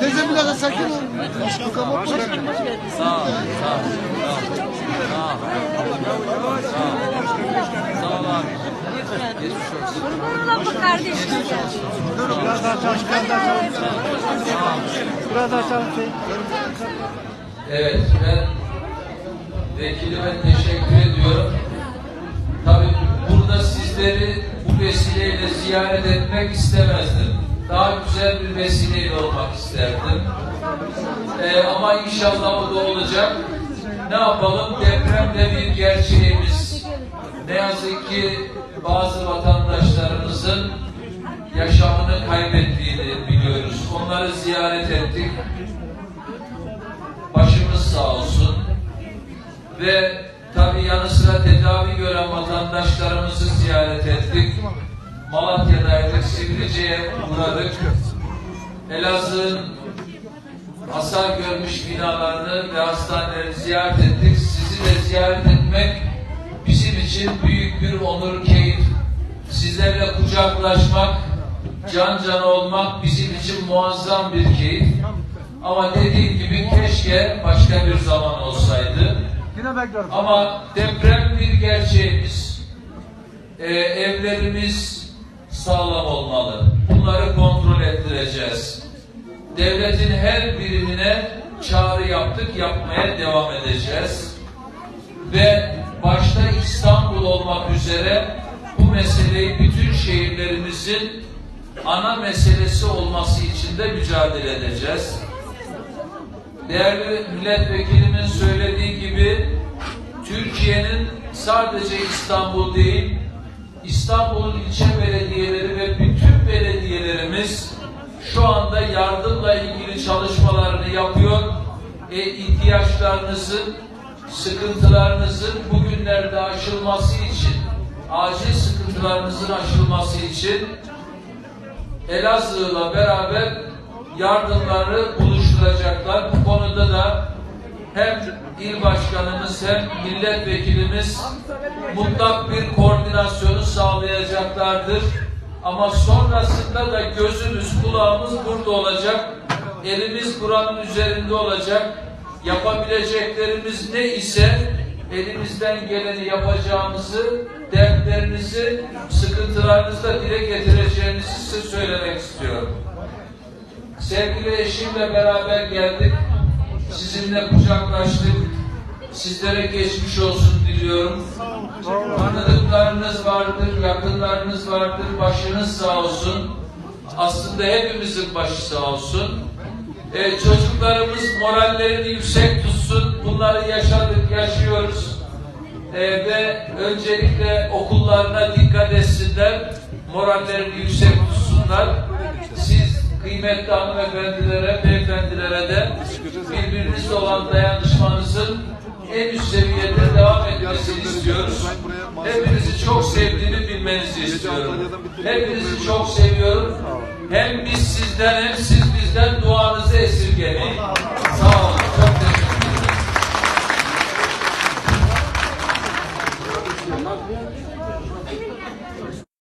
Teyze bir dakika sakin ol. Kapatma. Sağ ol, sağ ol, sağ ol. Sağ ol abi. Geçmiş olsun. Kurban bu kardeşim. Biraz daha çalış. Biraz daha çalış. Evet, ben vekilime teşekkür ediyorum. Tabii burada sizleri bu vesileyle ziyaret etmek istemezdim. Daha güzel bir vesileyle olmak isterdim. Ee, ama inşallah bu da olacak. Ne yapalım? Depremde bir gerçeğimiz. Ne yazık ki bazı vatandaşlarımızın yaşamını kaybettiğini biliyoruz. Onları ziyaret ettik başımız sağ olsun. Ve tabii yanı sıra tedavi gören vatandaşlarımızı ziyaret ettik. Malatya'daydık, Sivrice'ye uğradık. Elazığ'ın hasar görmüş binalarını ve hastanelerini ziyaret ettik. Sizi de ziyaret etmek bizim için büyük bir onur, keyif. Sizlerle kucaklaşmak, can can olmak bizim için muazzam bir keyif. Ama dediğim gibi keşke başka bir zaman olsaydı. Ama deprem bir gerçeğimiz. Ee, evlerimiz sağlam olmalı. Bunları kontrol ettireceğiz. Devletin her birimine çağrı yaptık, yapmaya devam edeceğiz. Ve başta İstanbul olmak üzere bu meseleyi bütün şehirlerimizin ana meselesi olması için de mücadele edeceğiz. Değerli milletvekilimin söylediği gibi Türkiye'nin sadece İstanbul değil, İstanbul'un ilçe belediyeleri ve bütün belediyelerimiz şu anda yardımla ilgili çalışmalarını yapıyor. E, ihtiyaçlarınızın, sıkıntılarınızın bugünlerde aşılması için, acil sıkıntılarınızın aşılması için Elazığ'la beraber yardımları buluşturacaklar. Bu konuda da hem il başkanımız hem milletvekilimiz mutlak bir koordinasyonu sağlayacaklardır. Ama sonrasında da gözümüz, kulağımız burada olacak. Elimiz buranın üzerinde olacak. Yapabileceklerimiz ne ise elimizden geleni yapacağımızı, dertlerinizi, sıkıntılarınızı da dile getireceğinizi size söylemek istiyorum. Sevgili eşimle beraber geldik. Sizinle kucaklaştık. Sizlere geçmiş olsun diliyorum. Tanıdıklarınız vardır, yakınlarınız vardır. Başınız sağ olsun. Aslında hepimizin başı sağ olsun. Ee, çocuklarımız morallerini yüksek tutsun. Bunları yaşadık, yaşıyoruz. Ee, ve öncelikle okullarına dikkat etsinler. Morallerini yüksek tutsunlar. Kıymetli hanımefendilere, beyefendilere de birbirinizle olan dayanışmanızın en üst seviyede devam etmesini istiyoruz. Hepinizi çok sevdiğini bilmenizi istiyorum. Hepinizi çok seviyorum. Hem biz sizden hem siz bizden duanızı esirgemeyin. Sağ olun. Çok teşekkür ederim.